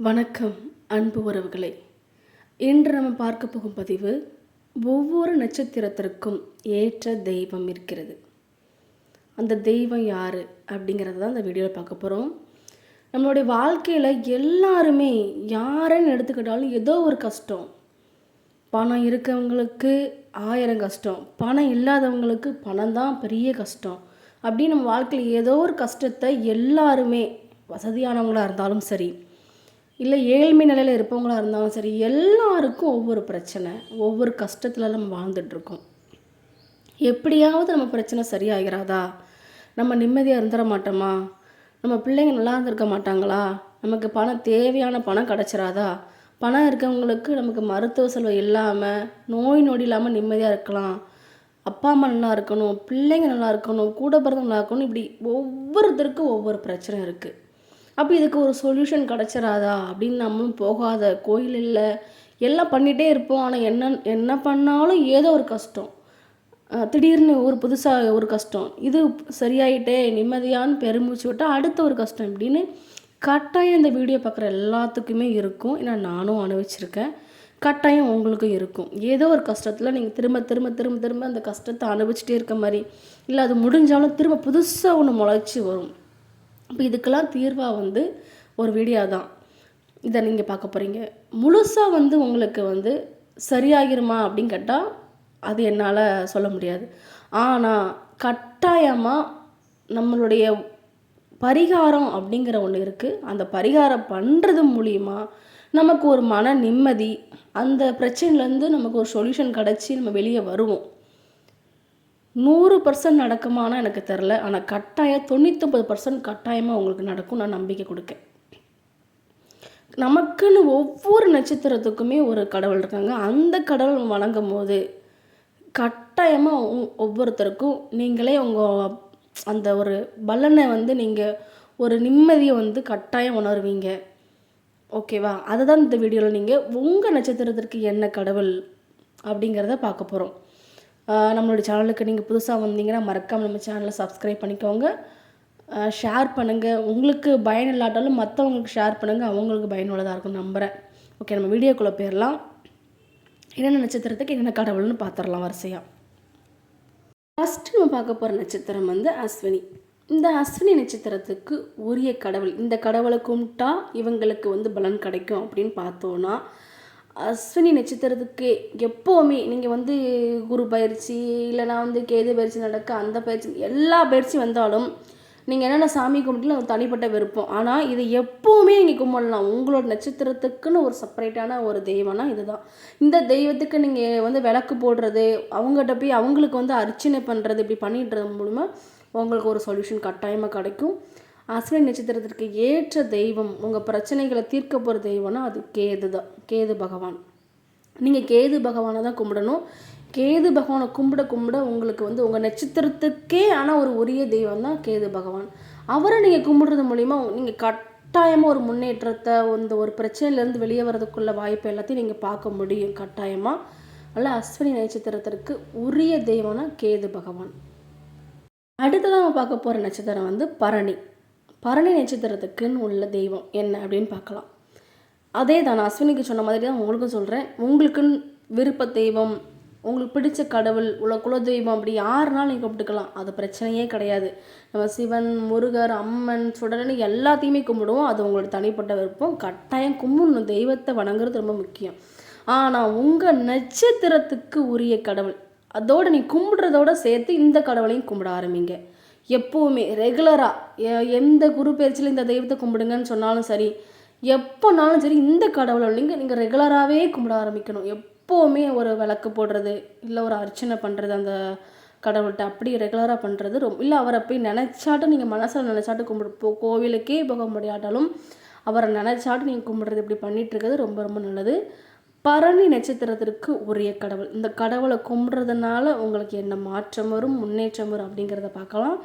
வணக்கம் அன்பு உறவுகளை. இன்று நம்ம பார்க்க போகும் பதிவு ஒவ்வொரு நட்சத்திரத்திற்கும் ஏற்ற தெய்வம் இருக்கிறது. அந்த தெய்வம் யார் அப்படிங்கிறத தான் இந்த வீடியோவில் பார்க்க போகிறோம் நம்மளுடைய வாழ்க்கையில் எல்லாருமே யாருன்னு எடுத்துக்கிட்டாலும் ஏதோ ஒரு கஷ்டம். பணம் இருக்கவங்களுக்கு ஆயிரம் கஷ்டம் பணம் இல்லாதவங்களுக்கு பணம் தான் பெரிய கஷ்டம் அப்படின்னு நம்ம வாழ்க்கையில் ஏதோ ஒரு கஷ்டத்தை எல்லாருமே வசதியானவங்களாக இருந்தாலும் சரி இல்லை ஏழ்மை நிலையில் இருப்பவங்களாக இருந்தாலும் சரி எல்லாருக்கும் ஒவ்வொரு பிரச்சனை ஒவ்வொரு கஷ்டத்தில் நம்ம வாழ்ந்துட்டுருக்கோம். எப்படியாவது நம்ம பிரச்சனை சரியாகிறாதா நம்ம நிம்மதியாக இருந்துட மாட்டோமா? நம்ம பிள்ளைங்க நல்லா இருந்திருக்க மாட்டாங்களா? நமக்கு பணம் தேவையான பணம் கிடச்சிராதா? பணம் இருக்கவங்களுக்கு நமக்கு மருத்துவ செலவு இல்லாமல் நோய் நொடி இல்லாமல் நிம்மதியாக இருக்கலாம். அப்பா அம்மா நல்லா இருக்கணும் பிள்ளைங்க நல்லா இருக்கணும் கூட பிறந்த நல்லா இருக்கணும் இப்படி ஒவ்வொருத்தருக்கும் ஒவ்வொரு பிரச்சனை இருக்குது அப்போ இதுக்கு ஒரு சொல்யூஷன் கிடச்சிராதா? அப்படின்னு நம்மளும் போகாத கோயில் இல்லை. எல்லாம் பண்ணிகிட்டே இருப்போம். ஆனால் என்ன என்ன பண்ணாலும் ஏதோ ஒரு கஷ்டம். திடீர்னு ஒரு புதுசாக ஒரு கஷ்டம். இது சரியாயிட்டே நிம்மதியான்னு பெருமிச்சு விட்டால் அடுத்த ஒரு கஷ்டம் இப்படின்னு கட்டாயம் இந்த வீடியோ பார்க்குற எல்லாத்துக்குமே இருக்கும். ஏன்னா நானும் அனுபவிச்சிருக்கேன். கட்டாயம் உங்களுக்கும் இருக்கும். ஏதோ ஒரு கஷ்டத்தில் நீங்கள் திரும்ப திரும்ப திரும்ப திரும்ப அந்த கஷ்டத்தை அனுபவிச்சிட்டே இருக்க மாதிரி. இல்லை அது முடிஞ்சாலும் திரும்ப புதுசாக ஒன்று முளைச்சி வரும். இப்போ இதுக்கெல்லாம் தீர்வாக வந்து ஒரு வீடியோ தான். இதை நீங்கள் பார்க்க போகிறீங்க முழுசாக வந்து உங்களுக்கு வந்து சரியாகிருமா அப்படின்னு கேட்டால் அது என்னால் சொல்ல முடியாது. ஆனால் கட்டாயமாக நம்மளுடைய பரிகாரம் அப்படிங்கிற ஒன்று இருக்குது அந்த பரிகாரம் பண்ணுறது மூலிமா நமக்கு ஒரு மன நிம்மதி அந்த பிரச்சனையிலேருந்து நமக்கு ஒரு சொல்யூஷன் கிடச்சி நம்ம வெளியே வருவோம். நூறு பர்சன்ட் நடக்குமானா எனக்கு தெரில ஆனால் கட்டாயம் தொண்ணூத்தொம்பது பர்சன்ட் கட்டாயமாக உங்களுக்கு நடக்கும் நான் நம்பிக்கை கொடுக்கேன். நமக்குன்னு ஒவ்வொரு நட்சத்திரத்துக்குமே ஒரு கடவுள் இருக்காங்க. அந்த கடவுள் வணங்கும் போது கட்டாயமாக ஒவ்வொருத்தருக்கும் நீங்களே உங்கள் அந்த ஒரு பலனை வந்து நீங்கள் ஒரு நிம்மதியை வந்து கட்டாயம் உணர்வீங்க. ஓகேவா? அதை தான் இந்த வீடியோவில் நீங்கள் உங்கள் நட்சத்திரத்திற்கு என்ன கடவுள் அப்படிங்கிறத பார்க்க போகிறோம் நம்மளுடைய சேனலுக்கு நீங்கள் புதுசாக வந்தீங்கன்னா மறக்காமல் நம்ம சேனலை சப்ஸ்கிரைப் பண்ணிக்கோங்க. ஷேர் பண்ணுங்கள் உங்களுக்கு பயன் இல்லாட்டாலும் மற்றவங்களுக்கு ஷேர் பண்ணுங்கள் அவங்களுக்கு பயனுள்ளதாக இருக்கும் நம்புகிறேன் ஓகே நம்ம வீடியோக்குள்ளே போயிடலாம் என்னென்ன நட்சத்திரத்துக்கு என்னென்ன கடவுள்னு பார்த்துடலாம் வரிசையாக ஃபஸ்ட்டு நம்ம பார்க்க போகிற நட்சத்திரம் வந்து அஸ்வினி. இந்த அஸ்வினி நட்சத்திரத்துக்கு உரிய கடவுள். இந்த கடவுளை கும்பிட்டா இவங்களுக்கு வந்து பலன் கிடைக்கும் அப்படின்னு பார்த்தோன்னா அஸ்வினி நட்சத்திரத்துக்கு எப்போவுமே நீங்கள் வந்து குரு பயிற்சி இல்லைனா வந்து கேது பயிற்சி நடக்க அந்த பயிற்சி எல்லா பயிற்சி வந்தாலும் நீங்கள் என்னென்ன சாமி கும்பிட்டுல தனிப்பட்ட விருப்பம். ஆனால் இது எப்போவுமே நீங்கள் கும்பிடலாம். உங்களோட நட்சத்திரத்துக்குன்னு ஒரு செப்பரேட்டான ஒரு தெய்வம்னா இதுதான். இந்த தெய்வத்துக்கு நீங்கள் வந்து விளக்கு போடுறது அவங்ககிட்ட போய் அவங்களுக்கு வந்து அர்ச்சனை பண்ணுறது இப்படி பண்ணிடுறது மூலமாக உங்களுக்கு ஒரு சொல்யூஷன் கட்டாயமாக கிடைக்கும். அஸ்வினி நட்சத்திரத்திற்கு ஏற்ற தெய்வம் உங்கள் பிரச்சனைகளை தீர்க்க போகிற தெய்வம்னா அது கேது தான். கேது பகவான். நீங்கள் கேது பகவானை தான் கும்பிடணும். கேது பகவானை கும்பிட கும்பிட உங்களுக்கு வந்து உங்கள் நட்சத்திரத்துக்கே ஆனால் ஒரு உரிய தெய்வம் தான் கேது பகவான். அவரை நீங்கள் கும்பிடுறது மூலிமா நீங்கள் கட்டாயமாக ஒரு முன்னேற்றத்தை இந்த ஒரு பிரச்சனையிலேருந்து வெளியே வரதுக்குள்ள வாய்ப்பு எல்லாத்தையும் நீங்கள் பார்க்க முடியும் கட்டாயமாக அதனால் அஸ்வினி நட்சத்திரத்திற்கு உரிய தெய்வம்னா கேது பகவான். அடுத்ததாக நம்ம பார்க்க போகிற நட்சத்திரம் வந்து பரணி. பரணி நட்சத்திரத்துக்குன்னு உள்ள தெய்வம் என்ன அப்படின்னு பார்க்கலாம். அதே தான் நான் அஸ்வினிக்கு சொன்ன மாதிரி தான் உங்களுக்கும் சொல்கிறேன் உங்களுக்குன்னு விருப்ப தெய்வம் உங்களுக்கு பிடிச்ச கடவுள் உள்ள குலதெய்வம் அப்படி யாருனாலும் நீங்கள் கும்பிட்டுக்கலாம் அது பிரச்சனையே கிடையாது. நம்ம சிவன் முருகர் அம்மன் சுடரன் எல்லாத்தையுமே கும்பிடுவோம். அது உங்களோட தனிப்பட்ட விருப்பம். கட்டாயம் கும்பிடணும். தெய்வத்தை வணங்குறது ரொம்ப முக்கியம். ஆனால் உங்கள் நட்சத்திரத்துக்கு உரிய கடவுள் அதோடு நீ கும்பிடுறதோட சேர்த்து இந்த கடவுளையும் கும்பிட ஆரம்பிங்க. எப்போவுமே ரெகுலராக எந்த குரு பயிற்சியில் இந்த தெய்வத்தை கும்பிடுங்கன்னு சொன்னாலும் சரி எப்போனாலும் சரி இந்த கடவுளை நீங்கள் நீங்கள் ரெகுலராகவே கும்பிட ஆரம்பிக்கணும். எப்போவுமே ஒரு விளக்கு போடுறது இல்லை ஒரு அர்ச்சனை பண்ணுறது அந்த கடவுள்கிட்ட. அப்படி ரெகுலராக பண்ணுறது ரொம்ப இல்லை அவரை போய் நினச்சாட்டும் நீங்கள் மனசில் நினச்சாட்டும் கும்பிடு போ கோவிலுக்கே போக முடியாட்டாலும் அவரை நினச்சாட்டும் நீங்கள் கும்பிடுறது இப்படி பண்ணிகிட்டு இருக்கிறது ரொம்ப ரொம்ப நல்லது. பரணி நட்சத்திரத்திற்கு உரிய கடவுள். இந்த கடவுளை கும்பிட்றதுனால உங்களுக்கு என்ன மாற்றம் வரும் முன்னேற்றம் வரும் அப்படிங்கிறத பார்க்கலாம்.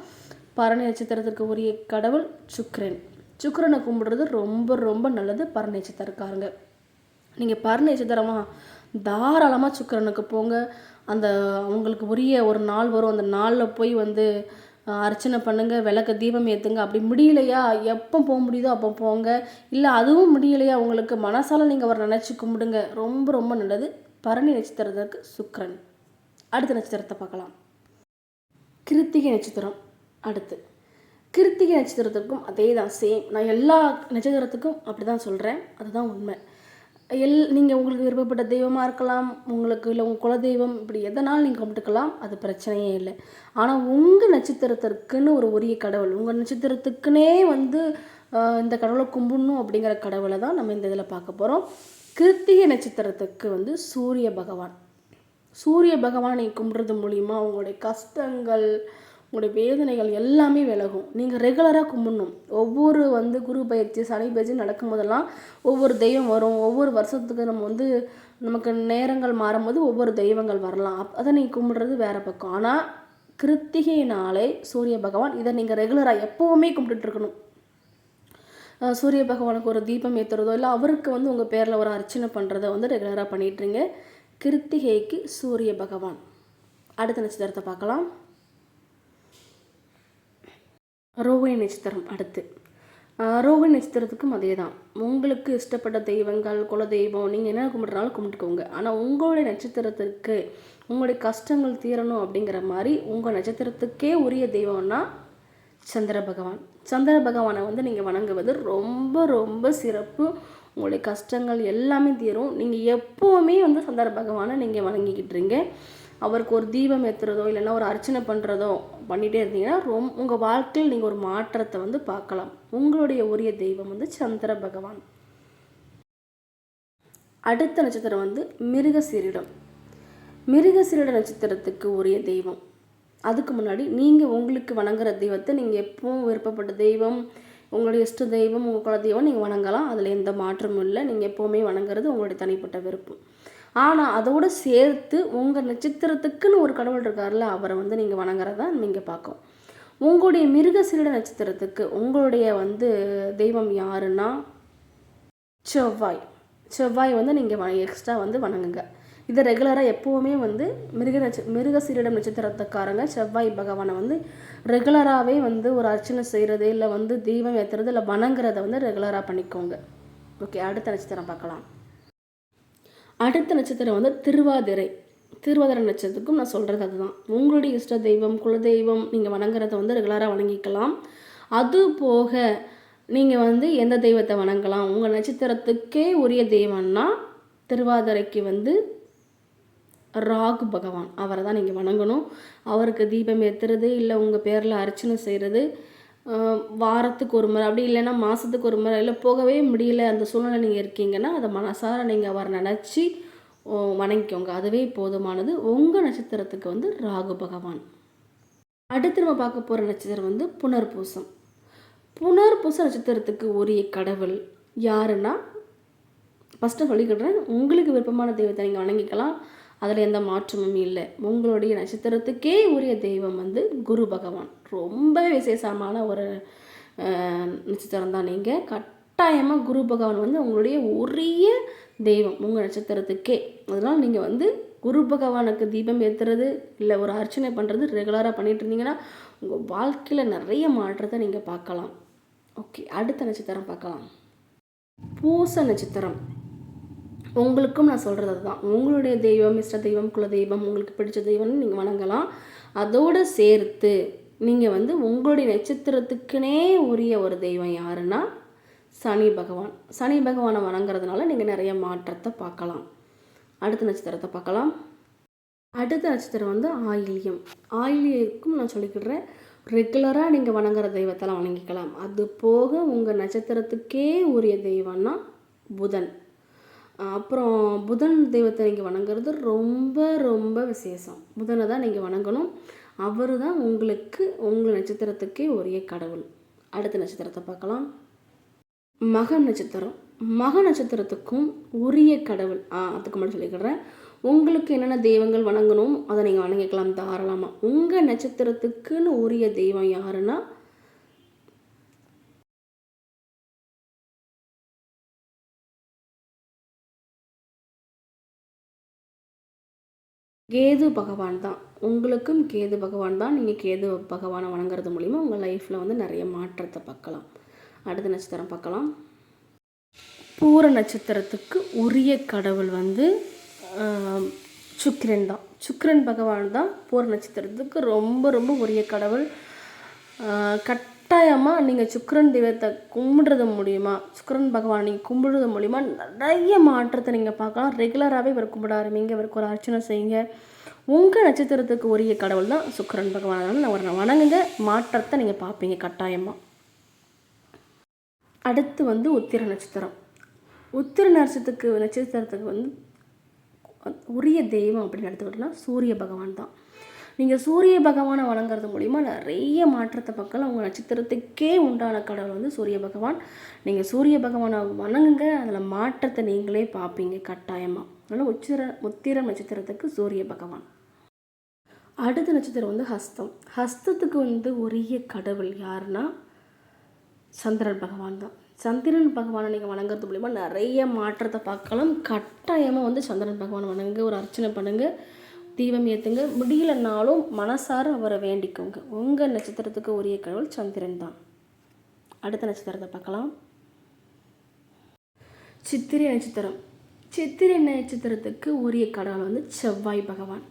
பரணி நட்சத்திரத்திற்கு உரிய கடவுள் சுக்ரன் சுக்கரனை கும்பிடுறது ரொம்ப ரொம்ப நல்லது பரணி நட்சத்திரக்காரங்க. நீங்கள் பரணி நட்சத்திரமாக தாராளமாக சுக்கரனுக்கு போங்க. அந்த அவங்களுக்கு உரிய ஒரு நாள் வரும். அந்த நாளில் போய் வந்து அர்ச்சனை பண்ணுங்க. விளக்க தீபம் ஏற்றுங்க அப்படி முடியலையா? எப்போ போக முடியுதோ அப்போ போங்க. இல்லை அதுவும் முடியலையா? உங்களுக்கு மனசால நீங்கள் அவரை நினச்சி கும்பிடுங்க. ரொம்ப ரொம்ப நல்லது. பரணி நட்சத்திரத்திற்கு சுக்கரன். அடுத்த நட்சத்திரத்தை பார்க்கலாம். கிருத்திகை நட்சத்திரம். அடுத்து. கிருத்திகை நட்சத்திரத்துக்கும் அதே தான் சேம் நான் எல்லா நட்சத்திரத்துக்கும் அப்படி தான் சொல்கிறேன் அதுதான் உண்மை. எல் நீங்கள் உங்களுக்கு விருப்பப்பட்ட தெய்வமாக இருக்கலாம் உங்களுக்கு இல்லை உங்கள் குலதெய்வம் இப்படி எதனாலும் நீங்கள் கும்பிட்டுக்கலாம் அது பிரச்சனையே இல்லை. ஆனால் உங்கள் நட்சத்திரத்திற்குன்னு ஒரு உரிய கடவுள் உங்கள் நட்சத்திரத்துக்குனே வந்து இந்த கடவுளை கும்பிடணும் அப்படிங்கிற கடவுளை தான் நம்ம இந்த இதில் பார்க்க போகிறோம் கிருத்திகை நட்சத்திரத்துக்கு வந்து சூரிய பகவான். சூரிய பகவானை நீங்கள் கும்பிட்றது மூலிமா உங்களுடைய கஷ்டங்கள் உங்களுடைய வேதனைகள் எல்லாமே விலகும். நீங்கள் ரெகுலராக கும்பிடணும். ஒவ்வொரு வந்து குரு பயிற்சி சனி பயிற்சி நடக்கும்போதெல்லாம் ஒவ்வொரு தெய்வம் வரும். ஒவ்வொரு வருஷத்துக்கு நம்ம வந்து நமக்கு நேரங்கள் மாறும்போது ஒவ்வொரு தெய்வங்கள் வரலாம். அப் அதை நீங்கள் கும்பிடுறது வேறு பக்கம். ஆனால் கிருத்திகை நாளை சூரிய பகவான் இதை நீங்கள் ரெகுலராக எப்போவுமே கும்பிட்டுட்ருக்கணும் சூரிய பகவானுக்கு ஒரு தீபம் ஏற்றுறதோ இல்லை அவருக்கு வந்து உங்கள் பேரில் ஒரு அர்ச்சனை பண்ணுறதோ வந்து ரெகுலராக பண்ணிட்டுருங்க கிருத்திகைக்கு சூரிய பகவான். அடுத்த நட்சத்திரத்தை பார்க்கலாம். ரோகிணி நட்சத்திரம் அடுத்து. அஹ் ரோகிணி நட்சத்திரத்துக்கும் அதே தான் உங்களுக்கு இஷ்டப்பட்ட தெய்வங்கள் குலதெய்வம் நீங்கள் என்ன கும்பிட்றாலும் கும்பிட்டுக்கோங்க. ஆனால் உங்களுடைய நட்சத்திரத்திற்கு உங்களுடைய கஷ்டங்கள் தீரணும் அப்படிங்கிற மாதிரி உங்கள் நட்சத்திரத்துக்கே உரிய தெய்வம்னா சந்திர பகவான். சந்திர பகவானை வந்து நீங்கள் வணங்குவது ரொம்ப ரொம்ப சிறப்பு. உங்களுடைய கஷ்டங்கள் எல்லாமே தீரும். நீங்கள் எப்போவுமே வந்து சந்திர பகவானை நீங்கள் வணங்கிக்கிட்டுறீங்க அவருக்கு ஒரு தீபம் ஏற்றுறதோ இல்லைன்னா ஒரு அர்ச்சனை பண்ணுறதோ பண்ணிகிட்டே இருந்தீங்கன்னா ரொம் உங்கள் வாழ்க்கையில் நீங்கள் ஒரு மாற்றத்தை வந்து பார்க்கலாம். உங்களுடைய உரிய தெய்வம் வந்து சந்திர பகவான். அடுத்த நட்சத்திரம் வந்து மிருகசீரிடம் மிருகசீரிட நட்சத்திரத்துக்கு உரிய தெய்வம். அதுக்கு முன்னாடி நீங்கள் உங்களுக்கு வணங்குற தெய்வத்தை நீங்கள் எப்பவும் விருப்பப்பட்ட தெய்வம் உங்களுடைய இஷ்ட தெய்வம் உங்கள் குல தெய்வம் நீங்கள் வணங்கலாம். அதில் எந்த மாற்றமும் இல்லை. நீங்கள் எப்போவுமே வணங்குறது உங்களுடைய தனிப்பட்ட விருப்பம். ஆனால் அதோடு சேர்த்து உங்கள் நட்சத்திரத்துக்குன்னு ஒரு கடவுள் இருக்கார்ல அவரை வந்து நீங்கள் வணங்குறதா நீங்கள் பார்க்கும். உங்களுடைய மிருகசீரிட நட்சத்திரத்துக்கு உங்களுடைய வந்து தெய்வம் யாருன்னா செவ்வாய். செவ்வாய் வந்து நீங்கள் எக்ஸ்ட்ரா வந்து வணங்குங்க. இதை ரெகுலராக எப்போவுமே வந்து மிருக நட்ச மிருகசீரிடம் நட்சத்திரத்துக்காரங்க செவ்வாய் பகவானை வந்து ரெகுலராகவே வந்து ஒரு அர்ச்சனை செய்கிறது இல்லை வந்து தெய்வம் ஏற்றுறது இல்லை வணங்குறத வந்து ரெகுலராக பண்ணிக்கோங்க. ஓகே அடுத்த நட்சத்திரம் பார்க்கலாம். அடுத்த நட்சத்திரம் வந்து திருவாதிரை. திருவாதிரை நட்சத்திரத்துக்கும் நான் சொல்கிறது அதுதான். உங்களுடைய இஷ்ட தெய்வம் குலதெய்வம் நீங்கள் வணங்குறத வந்து ரெகுலராக வணங்கிக்கலாம். அது போக நீங்கள் வந்து எந்த தெய்வத்தை வணங்கலாம்? உங்கள் நட்சத்திரத்துக்கே உரிய தெய்வம்னா திருவாதிரைக்கு வந்து ராகு பகவான். அவரை தான் நீங்கள் வணங்கணும். அவருக்கு தீபம் ஏற்றுறது இல்லை உங்கள் பேரில் அர்ச்சனை செய்கிறது வாரத்துக்கு ஒரு முறை அப்படி இல்லைன்னா மாதத்துக்கு ஒரு முறை இல்லை போகவே முடியல அந்த சூழ்நிலை நீங்கள் இருக்கீங்கன்னா அதை மனசார நீங்கள் அவரை நினச்சி வணங்கிக்கோங்க. அதுவே போதுமானது. உங்கள் நட்சத்திரத்துக்கு வந்து ராகு பகவான். அடுத்து நம்ம பார்க்க போகிற நட்சத்திரம் வந்து புனர்பூசம். புனர்பூச நட்சத்திரத்துக்கு உரிய கடவுள் யாருன்னா ஃபஸ்ட்டு சொல்லிக்கிட்டுறேன் உங்களுக்கு விருப்பமான தெய்வத்தை நீங்கள் வணங்கிக்கலாம். அதில் எந்த மாற்றமும் இல்லை. உங்களுடைய நட்சத்திரத்துக்கே உரிய தெய்வம் வந்து குரு பகவான். ரொம்ப விசேஷமான ஒரு நட்சத்திரம் தான் நீங்கள் கட்டாயமாக குரு பகவான் வந்து உங்களுடைய உரிய தெய்வம் உங்கள் நட்சத்திரத்துக்கே. அதனால் நீங்கள் வந்து குரு பகவானுக்கு தீபம் ஏற்றுறது இல்லை ஒரு அர்ச்சனை பண்ணுறது ரெகுலராக பண்ணிட்டு இருந்தீங்கன்னா உங்கள் வாழ்க்கையில் நிறைய மாற்றத்தை நீங்கள் பார்க்கலாம். ஓகே அடுத்த நட்சத்திரம் பார்க்கலாம். பூச நட்சத்திரம். உங்களுக்கும் நான் சொல்கிறது அதுதான். உங்களுடைய தெய்வம் இஷ்ட தெய்வம் குல தெய்வம் உங்களுக்கு பிடிச்ச தெய்வம்னு நீங்கள் வணங்கலாம். அதோடு சேர்த்து நீங்கள் வந்து உங்களுடைய நட்சத்திரத்துக்குனே உரிய ஒரு தெய்வம் யாருன்னா சனி பகவான். சனி பகவானை வணங்குறதுனால நீங்கள் நிறைய மாற்றத்தை பார்க்கலாம். அடுத்த நட்சத்திரத்தை பார்க்கலாம். அடுத்த நட்சத்திரம் வந்து ஆயில்யம். ஆயில்யக்கும் நான் சொல்லிக்கிடுறேன் ரெகுலராக நீங்கள் வணங்குற தெய்வத்தெல்லாம் வணங்கிக்கலாம். அது போக உங்கள் நட்சத்திரத்துக்கே உரிய தெய்வம்னா புதன். அப்புறம் புதன் தெய்வத்தை நீங்கள் வணங்குறது ரொம்ப ரொம்ப விசேஷம். புதனை தான் நீங்கள் வணங்கணும். அவர் தான் உங்களுக்கு உங்கள் நட்சத்திரத்துக்கே ஒரே கடவுள். அடுத்த நட்சத்திரத்தை பார்க்கலாம். மக நட்சத்திரம். மக நட்சத்திரத்துக்கும் உரிய கடவுள். ஆ அதுக்கு மட்டும் சொல்லிக்கிறேன். உங்களுக்கு என்னென்ன தெய்வங்கள் வணங்கணும் அதை நீங்கள் வணங்கிக்கலாம் தாராளமாக உங்கள் நட்சத்திரத்துக்குன்னு உரிய தெய்வம் யாருன்னா கேது பகவான் தான். உங்களுக்கும் கேது பகவான் தான். நீங்கள் கேது பகவானை வணங்குறது மூலிமா உங்கள் லைஃப்பில் வந்து நிறைய மாற்றத்தை பார்க்கலாம். அடுத்த நட்சத்திரம் பார்க்கலாம். பூர நட்சத்திரத்துக்கு உரிய கடவுள் வந்து சுக்கிரன் தான். சுக்கிரன் பகவான் தான் பூர நட்சத்திரத்துக்கு ரொம்ப ரொம்ப உரிய கடவுள். கட் கட்டாயமாக நீங்கள் சுக்கிரன் தெய்வத்தை கும்பிடுறது மூலிமா சுக்கிரன் பகவான் நீங்கள் கும்பிடுறது மூலிமா நிறைய மாற்றத்தை நீங்கள் பார்க்கலாம். ரெகுலராகவே இவர் கும்பிட ஆரம்பிங்க இவருக்கு ஒரு அர்ச்சனை செய்யுங்க. உங்கள் நட்சத்திரத்துக்கு உரிய கடவுள் தான் சுக்கரன் பகவான். அதனால் நான் அவரை வணங்குங்க. மாற்றத்தை நீங்கள் பார்ப்பீங்க கட்டாயமாக அடுத்து வந்து உத்திர நட்சத்திரம். உத்திர நட்சத்திரத்துக்கு நட்சத்திரத்துக்கு வந்து உரிய தெய்வம் அப்படின்னு எடுத்துக்கிட்டோம்னா சூரிய பகவான் தான். நீங்கள் சூரிய பகவானை வணங்குறது மூலிமா நிறைய மாற்றத்தை பார்க்கலாம் உங்கள் நட்சத்திரத்துக்கே உண்டான கடவுள் வந்து சூரிய பகவான். நீங்கள் சூரிய பகவானை வணங்குங்க அதில் மாற்றத்தை நீங்களே பார்ப்பீங்க கட்டாயமாக அதனால் உச்சிர உத்திர நட்சத்திரத்துக்கு சூரிய பகவான். அடுத்த நட்சத்திரம் வந்து ஹஸ்தம். ஹஸ்தத்துக்கு வந்து உரிய கடவுள் யாருன்னா சந்திரன் பகவான் தான். சந்திரன் பகவானை நீங்கள் வணங்குறது மூலிமா நிறைய மாற்றத்தை பார்க்கலாம். கட்டாயமாக வந்து சந்திரன் பகவானை வணங்குங்க ஒரு அர்ச்சனை பண்ணுங்க. தீபம் ஏற்றுங்க முடியலனாலும் மனசார அவரை வேண்டிக்கோங்க. உங்கள் நட்சத்திரத்துக்கு உரிய கடவுள் சந்திரன் தான். அடுத்த நட்சத்திரத்தை பார்க்கலாம். சித்திரை நட்சத்திரம். சித்திரை நட்சத்திரத்துக்கு உரிய கடவுள் வந்து செவ்வாய் பகவான்.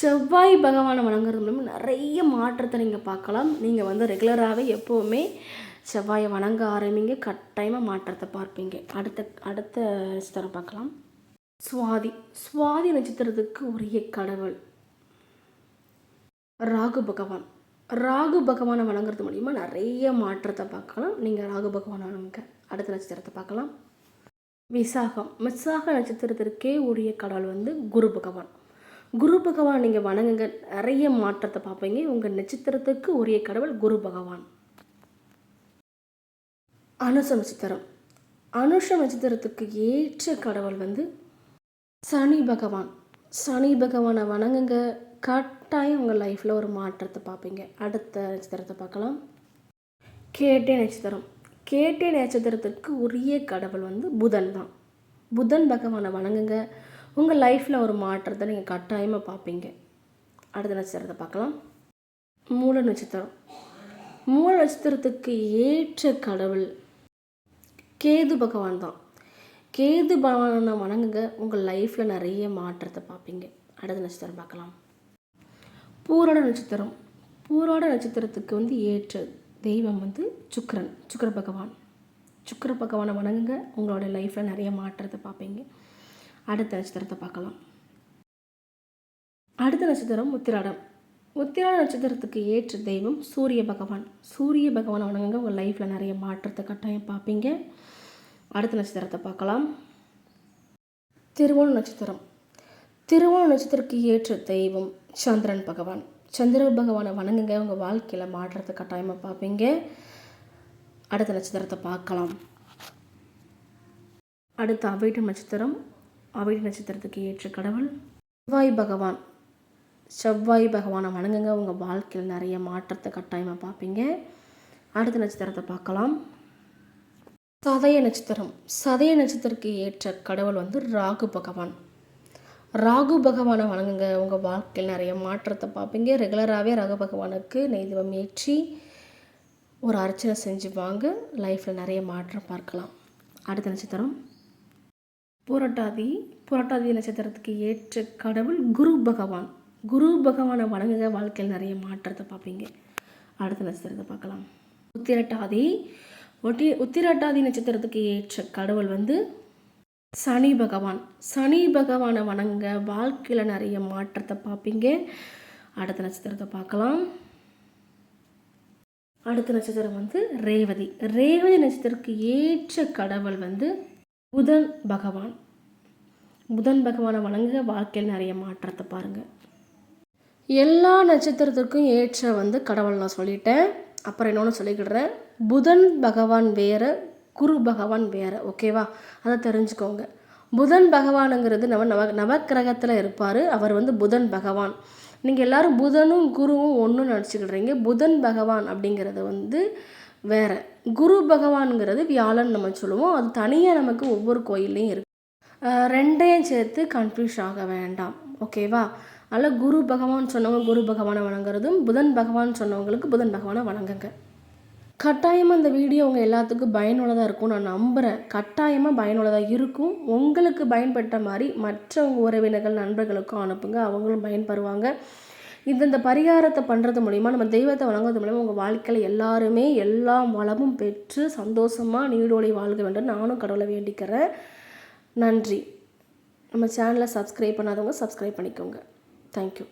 செவ்வாய் பகவானை வணங்குறது மூலமாக நிறைய மாற்றத்தை நீங்கள் பார்க்கலாம். நீங்கள் வந்து ரெகுலராகவே எப்போவுமே செவ்வாயை வணங்க ஆரம்பிங்க. கட்டாயமாக மாற்றத்தை பார்ப்பீங்க. அடுத்த அடுத்த நட்சத்திரம் பார்க்கலாம். சுவாதி சுவாதி நட்சத்திரத்துக்கு உரிய கடவுள். ராகு பகவான். ராகு பகவானை வணங்குறது மூலிமா நிறைய மாற்றத்தை பார்க்கலாம். நீங்கள் ராகு பகவானை வணங்க. அடுத்த நட்சத்திரத்தை பார்க்கலாம். விசாகம். விசாக நட்சத்திரத்திற்கே உரிய கடவுள் வந்து குரு பகவான். குரு பகவான் நீங்கள் வணங்குங்க. நிறைய மாற்றத்தை பார்ப்பீங்க. உங்கள் நட்சத்திரத்துக்கு உரிய கடவுள் குரு பகவான். அனுச நட்சத்திரம். அனுஷ நட்சத்திரத்துக்கு ஏற்ற கடவுள் வந்து சனி பகவான். சனி பகவானை வணங்குங்க. கட்டாயம் உங்கள் லைஃப்பில் ஒரு மாற்றத்தை பார்ப்பீங்க. அடுத்த நட்சத்திரத்தை பார்க்கலாம். கேட்டே நட்சத்திரம். கேட்டே நட்சத்திரத்துக்கு உரிய கடவுள் வந்து புதன் தான். புதன் பகவானை வணங்குங்க. உங்கள் லைஃப்பில் ஒரு மாற்றத்தை நீங்கள் கட்டாயமாக பார்ப்பீங்க. அடுத்த நட்சத்திரத்தை பார்க்கலாம். மூல நட்சத்திரம். மூல நட்சத்திரத்துக்கு ஏற்ற கடவுள் கேது பகவான் தான். கேது பகவானை வணங்குங்க. உங்கள் லைஃப்பில் நிறைய மாற்றத்தை பார்ப்பீங்க. அடுத்த நட்சத்திரம் பார்க்கலாம். பூரோட நட்சத்திரம். பூராட நட்சத்திரத்துக்கு வந்து ஏற்ற தெய்வம் வந்து சுக்கரன் சுக்கர பகவான். சுக்கர பகவானை வணங்குங்க. உங்களோட லைஃப்பில் நிறைய மாற்றத்தை பார்ப்பீங்க. அடுத்த நட்சத்திரத்தை பார்க்கலாம். அடுத்த நட்சத்திரம் உத்திராடம். உத்திராட நட்சத்திரத்துக்கு ஏற்ற தெய்வம் சூரிய பகவான். சூரிய பகவானை வணங்குங்க. உங்கள் லைஃப்பில் நிறைய மாற்றத்தை கட்டாயம் பார்ப்பீங்க. அடுத்த நட்சத்திரத்தை பார்க்கலாம். திருவோண நட்சத்திரம். திருவோண நட்சத்திரத்துக்கு ஏற்ற தெய்வம் சந்திரன் பகவான். சந்திர பகவானை வணங்குங்க. உங்கள் வாழ்க்கையில் மாற்றத்தை கட்டாயமாக பார்ப்பீங்க. அடுத்த நட்சத்திரத்தை பார்க்கலாம். அடுத்த அவைட்ட நட்சத்திரம். அவைட்ட நட்சத்திரத்துக்கு ஏற்ற கடவுள் செவ்வாய் பகவான். செவ்வாய் பகவானை வணங்குங்க. உங்கள் வாழ்க்கையில் நிறைய மாற்றத்தை கட்டாயமாக பார்ப்பீங்க. அடுத்த நட்சத்திரத்தை பார்க்கலாம். சதய நட்சத்திரம். சதய நட்சத்திரத்துக்கு ஏற்ற கடவுள் வந்து ராகு பகவான். ராகு பகவானை வணங்குங்க. உங்கள் வாழ்க்கையில் நிறைய மாற்றத்தை பார்ப்பீங்க. ரெகுலராகவே ராகு பகவானுக்கு நெய்தவம் ஏற்றி ஒரு அர்ச்சனை செஞ்சு வாங்க. லைஃப்பில் நிறைய மாற்றம் பார்க்கலாம். அடுத்த நட்சத்திரம். புரட்டாதி. புரட்டாதி நட்சத்திரத்துக்கு ஏற்ற கடவுள் குரு பகவான். குரு பகவானை வணங்குங்க. வாழ்க்கையில் நிறைய மாற்றத்தை பார்ப்பீங்க. அடுத்த நட்சத்திரத்தை பார்க்கலாம். உத்திரட்டாதி. ஒட்டி உத்திரட்டாதி நட்சத்திரத்துக்கு ஏற்ற கடவுள் வந்து சனி பகவான். சனி பகவானை வணங்க வாழ்க்கையில் நிறைய மாற்றத்தை பார்ப்பீங்க. அடுத்த நட்சத்திரத்தை பார்க்கலாம். அடுத்த நட்சத்திரம் வந்து ரேவதி. ரேவதி நட்சத்திரத்துக்கு ஏற்ற கடவுள் வந்து புதன் பகவான். புதன் பகவானை வணங்க வாழ்க்கையில் நிறைய மாற்றத்தை பாருங்கள் எல்லா நட்சத்திரத்துக்கும் ஏற்ற வந்து கடவுள் நான் சொல்லிட்டேன். அப்புறம் இன்னொன்று சொல்லிக்கிடுறேன். புதன் பகவான் வேறு குரு பகவான் வேறு ஓகேவா? அதை தெரிஞ்சுக்கோங்க. புதன் பகவானுங்கிறது நவ நவ நவக்கிரகத்தில் இருப்பார். அவர் வந்து புதன் பகவான். நீங்கள் எல்லாரும் புதனும் குருவும் ஒன்றும் நினச்சிக்கிடுறீங்க. புதன் பகவான் அப்படிங்கிறது வந்து வேற. குரு பகவான்ங்கிறது வியாழன் நம்ம சொல்லுவோம். அது தனியாக நமக்கு ஒவ்வொரு கோயில்லையும் இருக்கு. ரெண்டையும் சேர்த்து கன்ஃபியூஸ் ஆக வேண்டாம். ஓகேவா? அதனால் குரு பகவான் சொன்னவங்க குரு பகவானை வணங்குறதும் புதன் பகவான் சொன்னவங்களுக்கு புதன் பகவானை வணங்குங்க. கட்டாயமாக இந்த வீடியோ உங்கள் எல்லாத்துக்கும் பயனுள்ளதாக இருக்கும் நான் நம்புகிறேன் கட்டாயமாக பயனுள்ளதாக இருக்கும். உங்களுக்கு பயன்பட்ட மாதிரி மற்ற உங்கள் உறவினர்கள் நண்பர்களுக்கும் அனுப்புங்க. அவங்களும் பயன்பெறுவாங்க. இந்தந்த பரிகாரத்தை பண்ணுறது மூலிமா நம்ம தெய்வத்தை வணங்குறது மூலிமா உங்கள் வாழ்க்கையில் எல்லாருமே எல்லா வளமும் பெற்று சந்தோஷமாக நீடோடி வாழ்க வேண்டும். நானும் கடவுளை வேண்டிக்கிறேன். நன்றி. நம்ம சேனலை சப்ஸ்கிரைப் பண்ணாதவங்க சப்ஸ்கிரைப் பண்ணிக்கோங்க. Thank you